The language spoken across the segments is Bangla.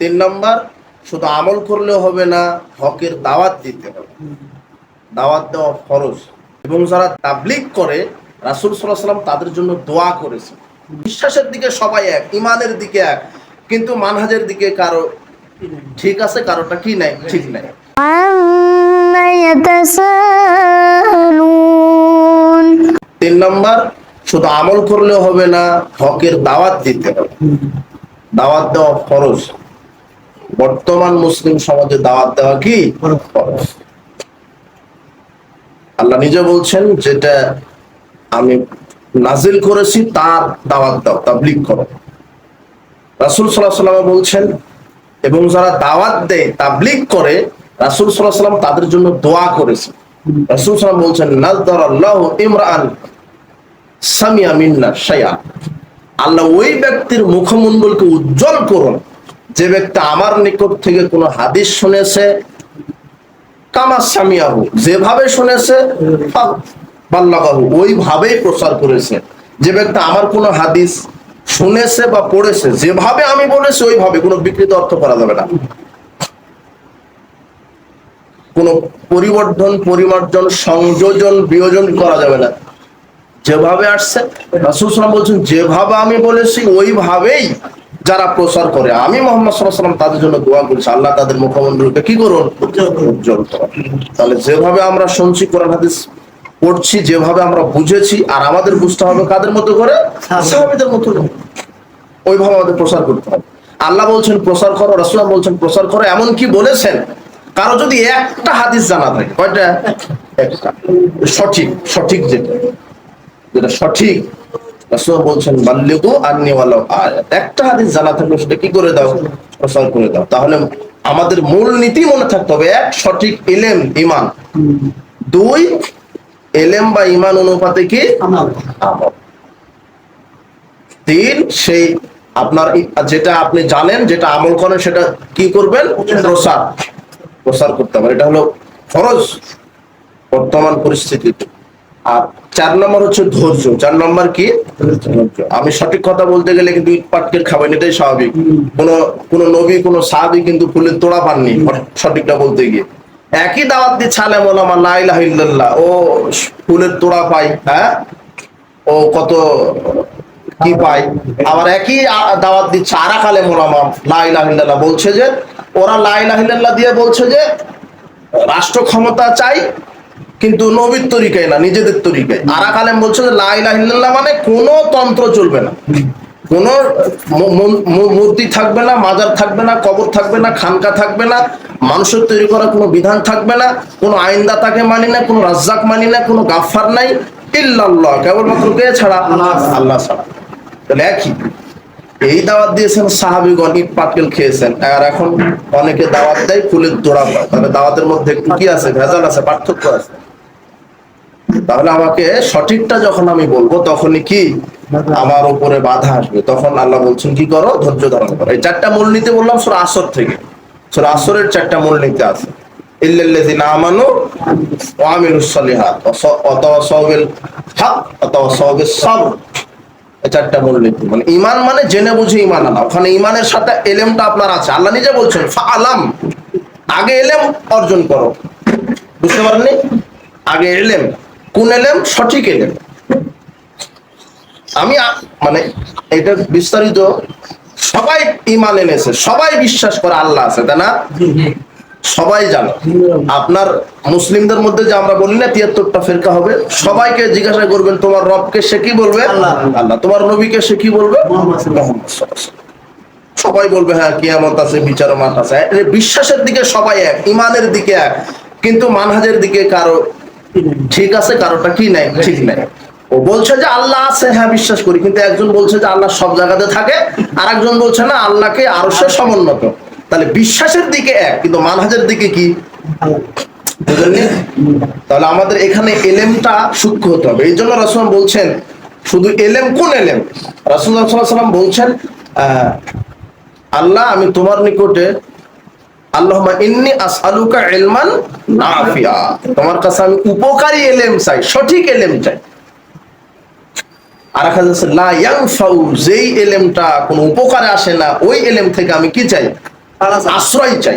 তিন নম্বর শুধু আমল করলেও হবে না হকের দাওয়াত দিতে হবে। দাওয়াত দেওয়া ফরজ। এবং যারা তাবলিক করে রাসুল সাল্লাম তাদের জন্য দোয়া করেছে বিশ্বাসের দিকে সবাই এক ইমানের দিকে এক কিন্তু মানহাজের দিকে কারও ঠিক আছে কারোটা কি নাই ঠিক নাই। তিন নম্বর শুধু আমল করলেও হবে না হকের দাওয়াত দিতে হবে। দাওয়াত দেওয়া ফরজ। বর্তমান মুসলিম সমাজে দাওয়াত দেওয়া কি? আল্লাহ নিজে বলছেন যেটা আমি নাজিল করেছি, তার দাওয়াত দাও, তাবলিগ করো। রাসুল সাল্লাহ সাল্লাম বলছেন, এবং যারা দাওয়াত দেয়, তাবলিগ করে, রাসুল সাল্লাহ সাল্লাম তাদের জন্য দোয়া করেছে। রাসুল সাল্লাম বলছেন নাজদার আল্লাহ ইমরান সামিয়া মিন্না শায়া আল্লাহ ওই ব্যক্তির মুখমণ্ডলকে উজ্জ্বল করুন। যে ব্যক্তি আমার নিকট থেকে কোনো হাদিস শুনেছে কামা সামিয়াহু যেভাবে শুনেছে বাল্লাগাহু, ওইভাবেই প্রচার করেছে। যে ব্যক্তি আমার কোনো হাদিস শুনেছে বা পড়েছে, যেভাবে আমি বলেছি, ওইভাবে কোনো বিকৃত অর্থ করা যাবে না। কোনো পরিবর্ধন, পরিমার্জন, সংযোজন, বিয়োজন করা যাবে না। যেভাবে আসছে বলছেন, যেভাবে আমি বলেছি, ওইভাবেই যারা প্রচার করে, আমি মোহাম্মদ সাল্লাম তাদের জন্য দোয়া করছি, আল্লাহ তাদের মুখমন্ডলকে কি করুন? উজ্জ্বল তাহলে যেভাবে আমরা শুনছি কোরআন হাদিস, পড়ছি, যেভাবে আমরা বুঝেছি, আর আমাদের বুঝতে হবে কাদের মতো করে? সাহাবিদের মতো ওইভাবে আমাদের প্রচার করতে হবে। আল্লাহ বলছেন, প্রচার করো রাসুলাম বলছেন, প্রচার করো এমন কি বলেছেন, কারও যদি একটা হাদিস জানা থাকে, কয়টা? একটা। সঠিক সঠিক যেটা। যেটা সঠিক বলছেন, বাল্লিগু আন্নি একটা হাদিস জানা থাকলে সেটা কি করে দাও? করে দাও। তাহলে আমাদের মূল নীতি মনে থাকতে হবে, এক, সঠিক ইমান দুই এলেম বা ইমান অনুপাতে কি? তিন, সেই আপনার যেটা আপনি জানেন, যেটা আমল করেন, সেটা কি করবেন? প্রসার। প্রসার করতে হবে। এটা হলো ফরজ বর্তমান পরিস্থিতিতে। আর চার নম্বর হচ্ছে ধৈর্য। চার নম্বর কি? আমি সঠিক কথা বলতে গেলে কিন্তু ইট পাটকেল খাবেন এটাই স্বাভাবিক। কোন কোন নবী, কোন সাহাবি কিন্তু ফুলের তোড়া পাননি সঠিকটা বলতে গিয়ে। একই দাওয়াত দিয়ে ছালে মোলামা লা ইলাহা ইল্লাল্লাহ। ও ফুলের তোড়া পাই হ্যাঁ? ও কত কি পায়? আবার একই দাওয়াত দিচ্ছে আরা কালে মোলামা লা ইলাহা ইল্লাল্লাহ। বলছে যে, ওরা লা ইলাহা ইল্লাল্লাহ দিয়ে বলছে যে, রাষ্ট্র ক্ষমতা চাই কিন্তু নবীর তরিকায় না, নিজেদের তরিকায়। আরা কালেম বলছে যে, লা ইলাহা মানে কোনো তন্ত্র চলবে না। কোন মূর্তি থাকবে না, মাজার থাকবে না, কবর থাকবে না, খানকা থাকবে না, মানুষের তৈরি করা কোনো বিধান থাকবে না, কোনো আইনদাতাকে মানি না, কোনো রাজ্জাক মানি না, কোনো গাফার নাই, ইল্লাল্লাহ। কেবলমাত্র কে ছাড়া? আল্লাহ ছাড়া। তাহলে একই। এই দাওয়াত দিয়েছেন সাহাবিগণ, ইট পাটকেল খেয়েছেন। আর এখন অনেকে দাওয়াত দেয় ফুলের পায়। তাহলে দাওয়াতের মধ্যে একটু কি আছে? ভেজাল আছে, পার্থক্য আছে। তাহলে আমাকে সঠিকটা যখন আমি বলব, তখনই কি? আমার উপরে বাধা আসবে। তখন আল্লাহ বলছেন, কি করো? ধৈর্য ধারণ করো। এই চারটা মূল মূলনীতি বললাম সুরা আসর থেকে। সুরা আসরের চারটা চারটা মূলনীতি মানে মানে জেনে বুঝে ইমান ওখানে এলেমটা আপনার আছে। আল্লাহ নিজে বলছেন আলাম আগে এলেম অর্জন করো। বুঝতে পারেননি? আগে এলেম। কোন এলেম? সঠিক এলেম। আমি মানে এটা বিস্তারিত সবাই ইমান এনেছে সবাই বিশ্বাস করে আল্লাহ আছে তাই না? সবাই জানে। আপনার মুসলিমদের মধ্যে যে আমরা বলি না তিয়াত্তরটা ফেরকা হবে সবাইকে জিজ্ঞাসা করবেন তোমার রবকে সে কি বলবে? আল্লাহ। আল্লাহ। তোমার নবীকে সে কি বলবে। সবাই বলবে হ্যাঁ কিয়ামত আছে বিচার মাঠ আছে। বিশ্বাসের দিকে সবাই এক ইমানের দিকে এক। কিন্তু মানহাজের দিকে কারও ঠিক আছে কারোটা কি নাই? ঠিক নাই। ও বলছে যে আল্লাহ আছে হ্যাঁ বিশ্বাস করি। কিন্তু একজন বলছে যে আল্লাহ সব জায়গাতে থাকে আর একজন বলছে না, আল্লাহকে আরও সে সমুন্নত। তাহলে বিশ্বাসের দিকে এক, কিন্তু মানহাজের দিকে কি? তাহলে আমাদের এখানে এলেমটা সূক্ষ্ম হতে হবে। এই জন্য রসুল বলছেন, শুধু এলেম কোন এলেম? রাসুল্লাহ সাল্লাম বলছেন আল্লাহ, আমি তোমার নিকটে আল্লাহুম্মা ইন্নি ইলমান নাফিয়া। তোমার কাছে আমি উপকারী এলেম চাই, সঠিক এলেম চাই। আর একটা লা যেই এলেমটা কোনো উপকারে আসে না, ওই এলেম থেকে আমি কি চাই? আশ্রয় চাই।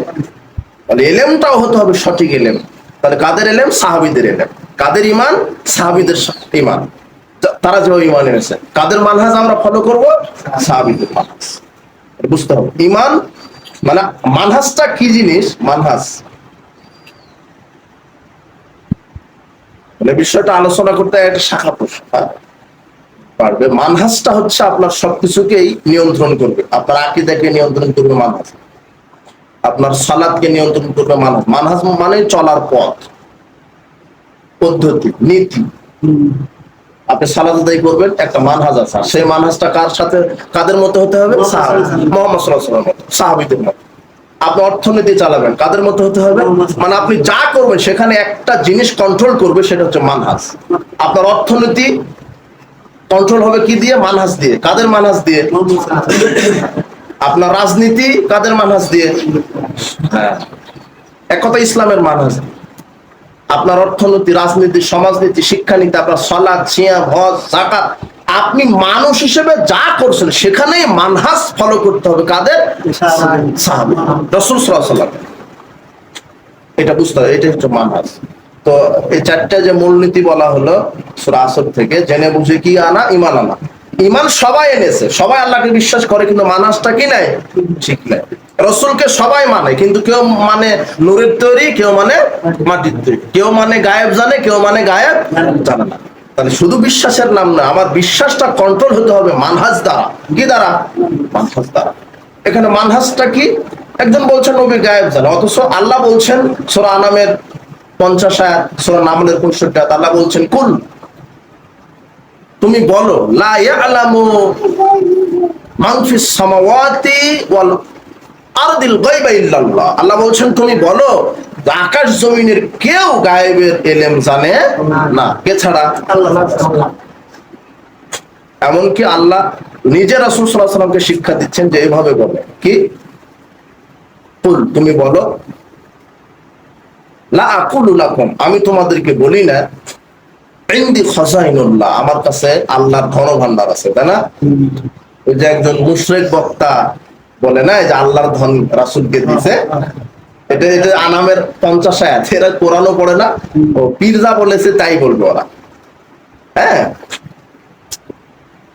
তাহলে এলেমটাও হতে হবে সঠিক এলেম। তাহলে কাদের এলেম? সাহাবিদের এলেম। কাদের ইমান সাহাবিদের ইমান তারা যেভাবে ইমান এনেছে। কাদের মানহাজ আমরা ফলো করব? সাহাবিদের মানহাজ। বুঝতে হবে। ইমান মানে মানহাজটা কি জিনিস? মানহাজ মানে বিষয়টা আলোচনা করতে একটা শাখা প্রশাখা পারবে। মানহাজটা হচ্ছে আপনার সবকিছুকেই নিয়ন্ত্রণ করবে। আপনার আকিদাকে নিয়ন্ত্রণ করবে মানহাজ আপনার সালাদকে নিয়ন্ত্রণ করবে মানহাজ মানহাস মানে চলার পথ, পদ্ধতি, নীতি। আপনি সালাদ আদায় করবেন একটা মানহাজ আছে। আর সেই মানহাজটা কার সাথে কাদের মতো হতে হবে? মোহাম্মদ মতো সাহাবীদের মতো আপনি অর্থনীতি চালাবেন কাদের মতো হতে হবে? মানে আপনি যা করবেন সেখানে একটা জিনিস কন্ট্রোল করবে সেটা হচ্ছে মানহাজ। আপনার অর্থনীতি কন্ট্রোল হবে কি দিয়ে? মানহাজ দিয়ে। কাদের মানহাজ দিয়ে? আপনার রাজনীতি কাদের মানহাজ দিয়ে? হ্যাঁ এক কথা ইসলামের মানহাজ। আপনার অর্থনীতি রাজনীতি সমাজনীতি শিক্ষানীতি আপনার সলাদ সিয়াম হজ জাকাত আপনি মানুষ হিসেবে যা করছেন সেখানেই মানহাজ ফলো করতে হবে কাদের? রসুল সাল্লাম এটা বুঝতে হবে এটা হচ্ছে মানহাজ তো এই চারটা যে মূলনীতি বলা হলো সূরা আসর থেকে জেনে বুঝে কি আনা ইমান আনা। ইমান সবাই এনেছে সবাই আল্লাহকে বিশ্বাস করে কিন্তু মানহাজটা কি নাই? ঠিক নাই। রসুলকে সবাই মানে কিন্তু কেউ মানে নুরের তৈরি, কেউ মানে মাটির তৈরি। কেউ মানে গায়েব জানে, কেউ মানে গায়েব জানে না। তাহলে শুধু বিশ্বাসের নাম না, আমার বিশ্বাসটা কন্ট্রোল হতে হবে মানহাজ দ্বারা। কি দ্বারা? মানহাজ দ্বারা। এখানে মানহাজটা কি? একজন বলছেন, নবী গায়েব জানে। অথচ আল্লাহ বলছেন, সোরা আনামের পঞ্চাশ আয়াত, সোরা নামলের পঁয়ষট্টি আয়াত, আল্লাহ বলছেন, কুল। তুমি বলো, লা ইয়ালামু মান ফিস সামাওয়াতি ওয়াল আরদিল ইল্লাল্লাহ। আল্লাহ বলছেন, তুমি বলো, আকাশ জমিনের কেউ গায়েবের এলেম জানে না? কে ছাড়া? এমনকি আল্লাহ নিজে রাসূল শিক্ষা দিচ্ছেন যে এভাবে বলে। কি? কুল, তুমি বলো, লা আকুলু আমি তোমাদেরকে বলি না, ইনদি খাজাইনুল্লাহ, আমার কাছে আল্লাহর ধন ভান্ডার আছে, তাই না? ওই যে একজন মুশরিক বক্তা বলে না যে আল্লাহর ধন রাসূলকে দিছে। এটা এটা আনামের পঞ্চাশ আয়াত। এরা কোরআনও পড়ে না ও পীরজা বলেছে তাই বলবে ওরা। হ্যাঁ?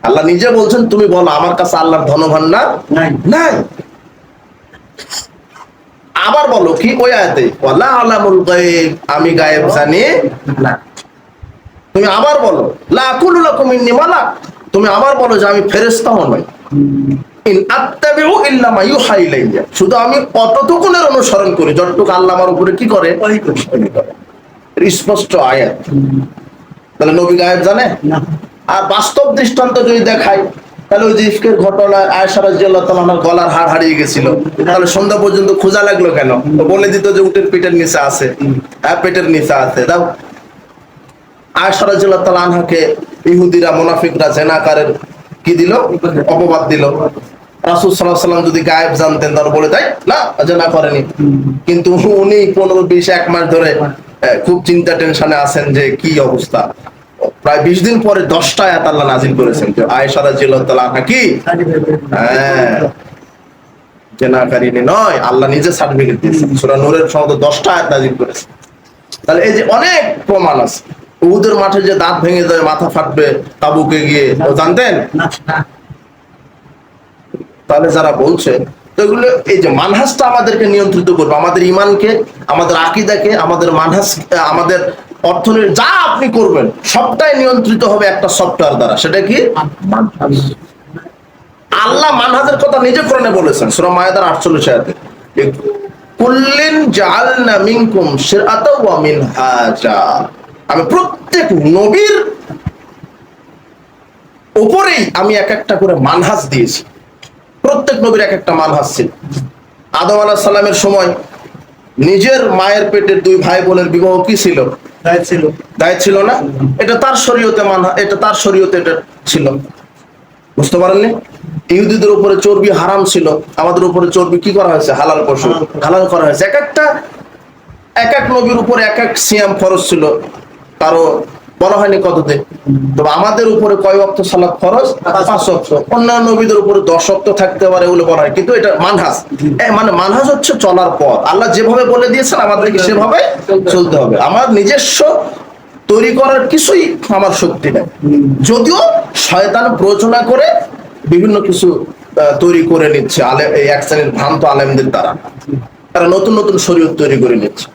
আল্লাহ নিজে বলছেন তুমি বলো আমার কাছে আল্লাহর ধন ভান্ডার নাই। আবার বলো কি ওই আয়াতে? ওয়ালা আলামুল গায়ব আমি গায়েব জানি। না। তুমি আবার বলো লা আকুলু লাকুম ইন্নী মালাক তুমি আবার বলো যে আমি ফেরেশতাও নই। শুধু আমি অতটুকুনের অনুসরণ করি যতটুকু আল্লাহ আমার উপরে কি করে। স্পষ্ট আয়াত। তাহলে নবী গায়েব জানে? আর বাস্তব দৃষ্টান্ত যদি দেখাই তাহলে ওই যে ইফকের ঘটনা আয়সা রাদিয়াল্লাহু তাআলার গলার হাড় হারিয়ে গেছিল। তাহলে সন্ধ্যা পর্যন্ত খোঁজা লাগল কেন? বলে দিত যে উটের পেটের নিচে আছে। হ্যাঁ পেটের নিচে আছে। দাও। আয়সা রাদিয়াল্লাহু তাআলা আনহাকে ইহুদিরা মুনাফিকরা জেনাকারের কি দিল? অপবাদ দিল। রাসূল আলাইহি সাল্লাম যদি গায়েব জানতেন, তাহলে বলে দেয় না জেনা করেনি। কিন্তু উনি পনেরো বিশ এক মাস ধরে খুব চিন্তা, টেনশনে আছেন যে কি অবস্থা। প্রায় বিশ দিন পরে দশটা আল্লাহ নাজিল করেছেন। যে আয়েশা আনহা কি? হ্যাঁ। জেনাকারিনী নয়, আল্লাহ নিজে সার্টিফিকেট দিয়েছেন। সূরা নূরের দশটা আয়াত নাজিল করেছেন। তাহলে এই যে অনেক প্রমাণ আছে। উহুদের মাঠে যে দাঁত ভেঙে যায়, মাথা ফাটবে তাবুকে গিয়ে। জানতেন? তাহলে যারা বলছে এগুলো এই যে মানহাজটা আমাদেরকে নিয়ন্ত্রিত করবে, আমাদের ইমানকে আমাদের আকিদাকে, আমাদের মানহাজ, আমাদের অর্থনীতি, যা আপনি করবেন, সবটাই নিয়ন্ত্রিত হবে একটা সফটওয়্যার দ্বারা। সেটা কি? আল্লাহ মানহাজের কথা নিজে কোরআনে বলেছেন, সূরা মায়েদার 48 আয়াতে। কুল্লিন ওয়া আমি প্রত্যেক নবীর উপরেই আমি এক একটা করে মানহাজ দিয়েছি। প্রত্যেক নবীর এক একটা মানহাজ ছিল। আদম আলাহ সাল্লামের সময় নিজের মায়ের পেটের দুই ভাই বোনের বিবাহ কি ছিল? ছিল। দায় ছিল না? এটা তার শরীয়তে মানহা এটা তার শরীয়তে এটা ছিল। বুঝতে পারেননি? ইহুদিদের উপরে চর্বি হারাম ছিল। আমাদের উপরে চর্বি কি করা হয়েছে? হালাল পশু। হালাল করা হয়েছে। এক একটা এক এক নবীর উপরে এক এক সিয়াম ফরজ ছিল। কারও বলা হয়নি কততে। তবে আমাদের উপরে কয় অক্ত সালাত ফরজ? পাঁচ অক্ত অন্যান্য নবীদের উপরে দশ অক্ত থাকতে পারে বলে বলা হয়। কিন্তু এটা মানহাজ। এ, মানে মানহাজ হচ্ছে চলার পথ। আল্লাহ যেভাবে বলে দিয়েছেন আমাদেরকে সেভাবে চলতে হবে। আমার নিজস্ব তৈরি করার কিছুই আমার শক্তি নেই। যদিও শয়তান প্রচনা করে বিভিন্ন কিছু তৈরি করে নিচ্ছে। আলে এই এক শ্রেণির ভ্রান্ত আলেমদের দ্বারা। তারা নতুন নতুন শরীর তৈরি করে নিচ্ছে।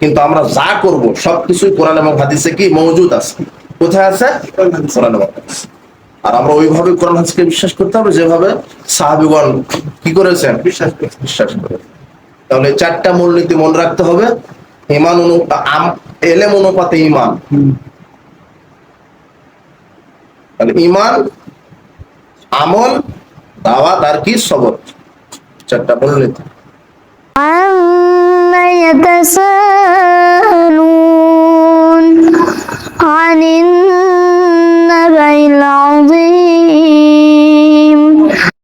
কিন্তু আমরা যা করব, সবকিছুই কোরআন এবং হাদিসে কি মজুদ আছে? কোথায় আছে? কোরআন এবং হাদিস। আর আমরা ওইভাবে কোরআন হাদিসকে বিশ্বাস করতে হবে, যেভাবে সাহাবিগণ কি করেছেন? বিশ্বাস বিশ্বাস করে তাহলে চারটা মূলনীতি মনে রাখতে হবে। ইমান এলেম অনুপাতে ইমান। তাহলে ইমান, আমল, দাওয়াত আর কি? সবর। চারটা মূলনীতি। يتساءلون عن